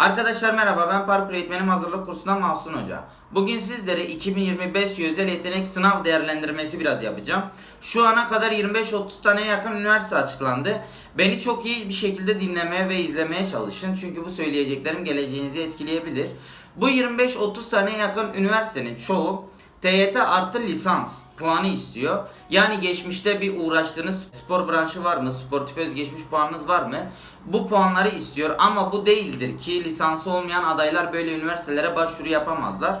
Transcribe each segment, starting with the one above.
Arkadaşlar merhaba ben parkur eğitmenim hazırlık kursundan Mahsun Hoca. Bugün sizlere 2025 özel yetenek sınav değerlendirmesi biraz yapacağım. Şu ana kadar 25-30 tane yakın üniversite açıklandı. Beni çok iyi bir şekilde dinlemeye ve izlemeye çalışın. Çünkü bu söyleyeceklerim geleceğinizi etkileyebilir. Bu 25-30 tane yakın üniversitenin çoğu TYT artı lisans puanı istiyor. Yani geçmişte bir uğraştığınız spor branşı var mı? Sportif özgeçmiş puanınız var mı? Bu puanları istiyor ama bu değildir ki lisansı olmayan adaylar böyle üniversitelere başvuru yapamazlar.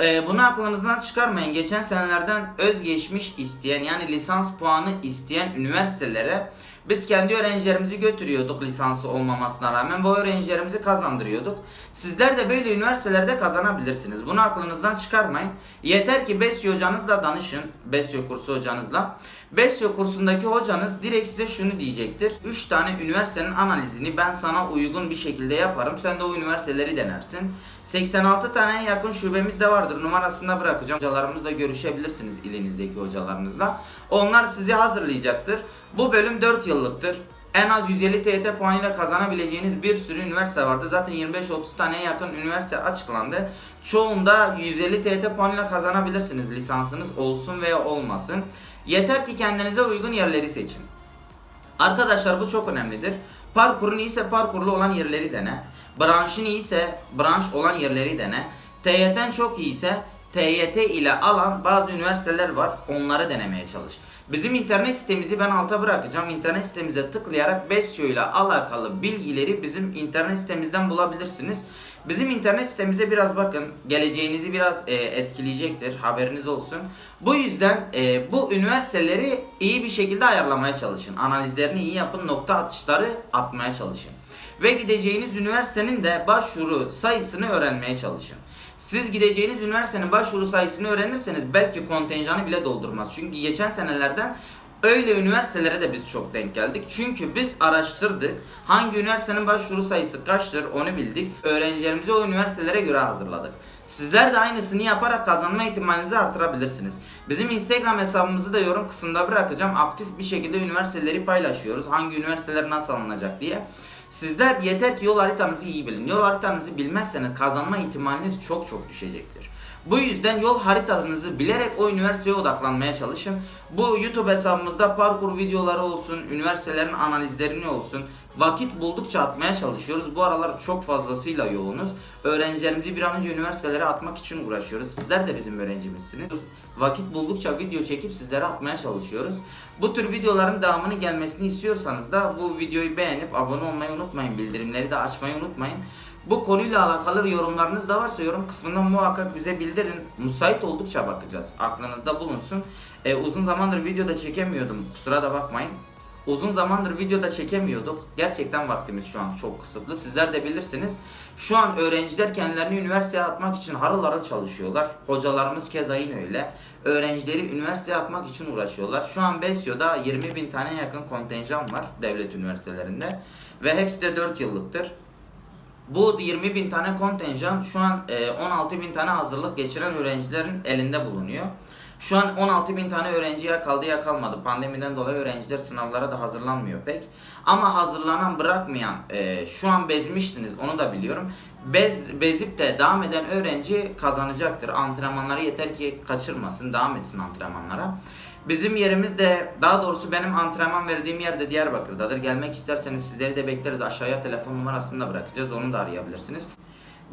Ee, bunu aklınızdan çıkarmayın. Geçen senelerden özgeçmiş isteyen yani lisans puanı isteyen üniversitelere biz kendi öğrencilerimizi götürüyorduk lisansı olmamasına rağmen bu öğrencilerimizi kazandırıyorduk. Sizler de böyle üniversitelerde kazanabilirsiniz. Bunu aklınızdan çıkarmayın. Yeter ki Besyo hocanızla danışın. Besyo kursu hocanızla. Besyo kursundaki hocanız direkt size şunu diyecektir. 3 tane üniversitenin analizini ben sana uygun bir şekilde yaparım. Sen de o üniversiteleri denersin. 86 tane yakın şubemiz de vardır. Numarasını bırakacağım. Hocalarımızla görüşebilirsiniz ilinizdeki hocalarınızla. Onlar sizi hazırlayacaktır. Bu bölüm 4 yıllıktır. En az 150 TYT puanıyla kazanabileceğiniz bir sürü üniversite vardı. Zaten 25-30 taneye yakın üniversite açıklandı. Çoğunda 150 TYT puanıyla kazanabilirsiniz lisansınız olsun veya olmasın. Yeter ki kendinize uygun yerleri seçin. Arkadaşlar bu çok önemlidir. Parkurun iyiyse parkurlu olan yerleri dene. Branşın iyiyse branş olan yerleri dene. TYT'den çok iyiyse TYT ile alan bazı üniversiteler var. Onları denemeye çalış. Bizim internet sitemizi ben alta bırakacağım. İnternet sitemize tıklayarak Besyo ile alakalı bilgileri bizim internet sitemizden bulabilirsiniz. Bizim internet sitemize biraz bakın. Geleceğinizi biraz e, etkileyecektir. Haberiniz olsun. Bu yüzden e, bu üniversiteleri iyi bir şekilde ayarlamaya çalışın. Analizlerini iyi yapın. Nokta atışları atmaya çalışın. Ve gideceğiniz üniversitenin de başvuru sayısını öğrenmeye çalışın. Siz gideceğiniz üniversitenin başvuru sayısını öğrenirseniz belki kontenjanı bile doldurmaz. Çünkü geçen senelerden öyle üniversitelere de biz çok denk geldik. Çünkü biz araştırdık. Hangi üniversitenin başvuru sayısı kaçtır onu bildik. Öğrencilerimizi o üniversitelere göre hazırladık. Sizler de aynısını yaparak kazanma ihtimalinizi artırabilirsiniz. Bizim Instagram hesabımızı da yorum kısmında bırakacağım. Aktif bir şekilde üniversiteleri paylaşıyoruz. Hangi üniversiteler nasıl alınacak diye. Sizler yeter ki yol haritanızı iyi bilin. Yol haritanızı bilmezseniz kazanma ihtimaliniz çok çok düşecektir. Bu yüzden yol haritanızı bilerek o üniversiteye odaklanmaya çalışın. Bu YouTube hesabımızda parkur videoları olsun, üniversitelerin analizlerini olsun. Vakit buldukça atmaya çalışıyoruz. Bu aralar çok fazlasıyla yoğunuz. Öğrencilerimizi bir an önce üniversitelere atmak için uğraşıyoruz. Sizler de bizim öğrencimizsiniz. Vakit buldukça video çekip sizlere atmaya çalışıyoruz. Bu tür videoların devamını gelmesini istiyorsanız da bu videoyu beğenip abone olmayı unutmayın. Bildirimleri de açmayı unutmayın. Bu konuyla alakalı yorumlarınız da varsa yorum kısmından muhakkak bize bildirin. Müsait oldukça bakacağız. Aklınızda bulunsun. Ee, uzun zamandır videoda çekemiyordum. Kusura da bakmayın. Uzun zamandır videoda çekemiyorduk. Gerçekten vaktimiz şu an çok kısıtlı. Sizler de bilirsiniz. Şu an öğrenciler kendilerini üniversiteye atmak için harıl harıl çalışıyorlar. Hocalarımız keza yine öyle. Öğrencileri üniversiteye atmak için uğraşıyorlar. Şu an Besyo'da 20 bin tane yakın kontenjan var devlet üniversitelerinde. Ve hepsi de 4 yıllıktır. Bu 20 bin tane kontenjan şu an e, 16 bin tane hazırlık geçiren öğrencilerin elinde bulunuyor. Şu an 16 bin tane öğrenci ya kaldı ya kalmadı. Pandemiden dolayı öğrenciler sınavlara da hazırlanmıyor pek. Ama hazırlanan bırakmayan e, şu an bezmişsiniz onu da biliyorum. Bez, bezip de devam eden öğrenci kazanacaktır. Antrenmanları yeter ki kaçırmasın devam etsin antrenmanlara. Bizim yerimiz de daha doğrusu benim antrenman verdiğim yer de Diyarbakır'dadır. Gelmek isterseniz sizleri de bekleriz. Aşağıya telefon numarasını da bırakacağız. Onu da arayabilirsiniz.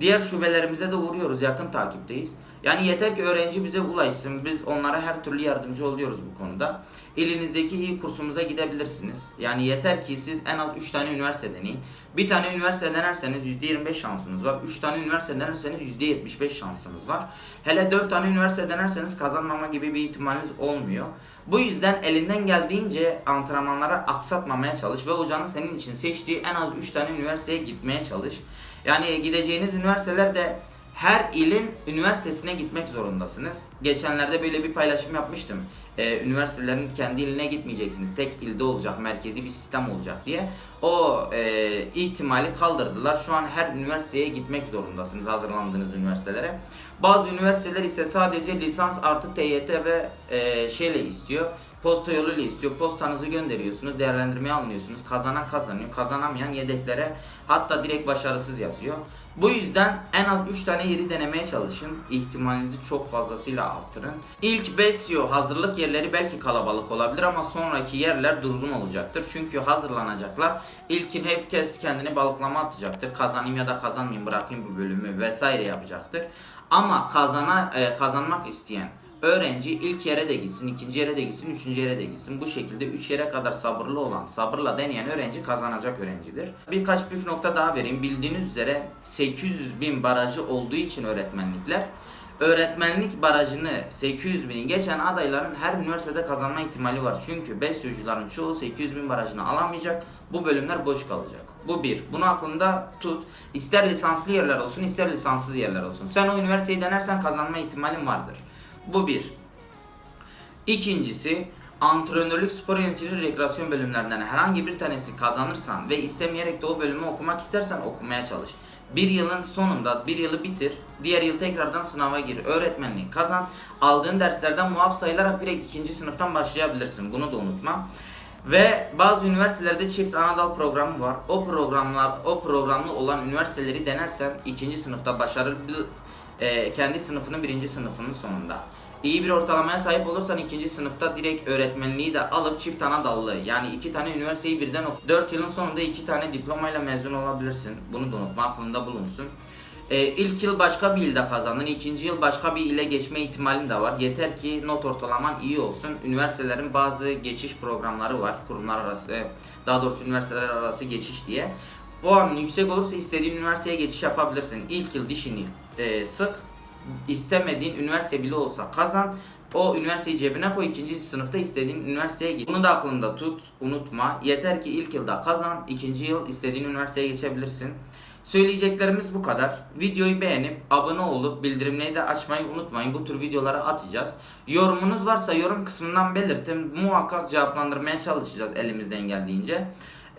Diğer şubelerimize de uğruyoruz. Yakın takipteyiz. Yani yeter ki öğrenci bize ulaşsın. Biz onlara her türlü yardımcı oluyoruz bu konuda. Elinizdeki iyi kursumuza gidebilirsiniz. Yani yeter ki siz en az 3 tane üniversite deneyin. Bir tane üniversite denerseniz %25 şansınız var. 3 tane üniversite denerseniz %75 şansınız var. Hele 4 tane üniversite denerseniz kazanmama gibi bir ihtimaliniz olmuyor. Bu yüzden elinden geldiğince antrenmanlara aksatmamaya çalış ve hocanın senin için seçtiği en az 3 tane üniversiteye gitmeye çalış. Yani gideceğiniz üniversiteler de her ilin üniversitesine gitmek zorundasınız. Geçenlerde böyle bir paylaşım yapmıştım. Ee, üniversitelerin kendi iline gitmeyeceksiniz. Tek ilde olacak, merkezi bir sistem olacak diye. O e, ihtimali kaldırdılar. Şu an her üniversiteye gitmek zorundasınız hazırlandığınız üniversitelere. Bazı üniversiteler ise sadece lisans artı TYT ve e, şeyle istiyor. Posta yoluyla istiyor. Postanızı gönderiyorsunuz. Değerlendirmeye alınıyorsunuz. Kazanan kazanıyor. Kazanamayan yedeklere hatta direkt başarısız yazıyor. Bu yüzden en az 3 tane yeri denemeye çalışın. İhtimalinizi çok fazlasıyla arttırın. İlk Betsio hazırlık yerleri belki kalabalık olabilir ama sonraki yerler durgun olacaktır. Çünkü hazırlanacaklar. İlkin herkes kendini balıklama atacaktır. Kazanayım ya da kazanmayayım bırakayım bu bölümü vesaire yapacaktır. Ama kazana e, kazanmak isteyen öğrenci ilk yere de gitsin, ikinci yere de gitsin, üçüncü yere de gitsin. Bu şekilde üç yere kadar sabırlı olan, sabırla deneyen öğrenci kazanacak öğrencidir. Birkaç püf nokta daha vereyim. Bildiğiniz üzere 800 bin barajı olduğu için öğretmenlikler öğretmenlik barajını 800 binin geçen adayların her üniversitede kazanma ihtimali var. Çünkü BESYO'cuların çoğu 800 bin barajını alamayacak. Bu bölümler boş kalacak. Bu bir. Bunu aklında tut. İster lisanslı yerler olsun ister lisanssız yerler olsun. Sen o üniversiteyi denersen kazanma ihtimalin vardır. Bu bir. İkincisi antrenörlük spor yöneticiliği rekreasyon bölümlerinden herhangi bir tanesi kazanırsan ve istemeyerek de o bölümü okumak istersen okumaya çalış. Bir yılın sonunda bir yılı bitir, diğer yıl tekrardan sınava gir, öğretmenliği kazan, aldığın derslerden muaf sayılarak direkt ikinci sınıftan başlayabilirsin. Bunu da unutma. Ve bazı üniversitelerde çift anadal programı var. O programlar, o programlı olan üniversiteleri denersen ikinci sınıfta başarılı e, kendi sınıfının birinci sınıfının sonunda. İyi bir ortalamaya sahip olursan ikinci sınıfta direkt öğretmenliği de alıp çift ana dallı yani iki tane üniversiteyi birden oku. 4 yılın sonunda iki tane diplomayla mezun olabilirsin. Bunu da unutma aklında bulunsun. Ee, ilk yıl başka bir ilde kazandın, ikinci yıl başka bir ile geçme ihtimalin de var. Yeter ki not ortalaman iyi olsun. Üniversitelerin bazı geçiş programları var. Kurumlar arası, e, daha doğrusu üniversiteler arası geçiş diye. Puanın yüksek olursa istediğin üniversiteye geçiş yapabilirsin. İlk yıl dişini e, sık, istemediğin üniversite bile olsa kazan. O üniversiteyi cebine koy ikinci sınıfta istediğin üniversiteye git. Bunu da aklında tut, unutma. Yeter ki ilk yılda kazan, ikinci yıl istediğin üniversiteye geçebilirsin. Söyleyeceklerimiz bu kadar. Videoyu beğenip abone olup bildirimleri de açmayı unutmayın. Bu tür videoları atacağız. Yorumunuz varsa yorum kısmından belirtin. Muhakkak cevaplandırmaya çalışacağız elimizden geldiğince.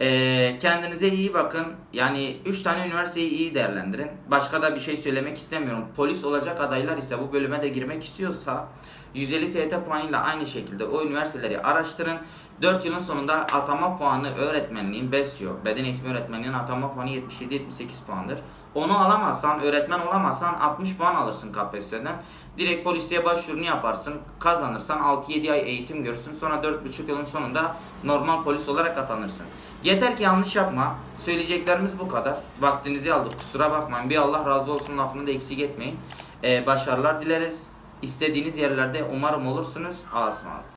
Ee, kendinize iyi bakın. Yani 3 tane üniversiteyi iyi değerlendirin. Başka da bir şey söylemek istemiyorum. Polis olacak adaylar ise bu bölüme de girmek istiyorsa 150 TYT puanıyla aynı şekilde o üniversiteleri araştırın. 4 yılın sonunda atama puanı öğretmenliğin BESYO, beden eğitimi öğretmenliğinin atama puanı 77-78 puandır. Onu alamazsan, öğretmen olamazsan 60 puan alırsın KPSS'den. Direkt polisliğe başvurunu yaparsın. Kazanırsan 6-7 ay eğitim görürsün. Sonra 4,5 yılın sonunda normal polis olarak atanırsın. Yeter ki yanlış yapma. Söyleyeceklerimiz bu kadar. Vaktinizi aldık. Kusura bakmayın. Bir Allah razı olsun lafını da eksik etmeyin. Ee, başarılar dileriz. İstediğiniz yerlerde umarım olursunuz. Allah'a ısmarladık.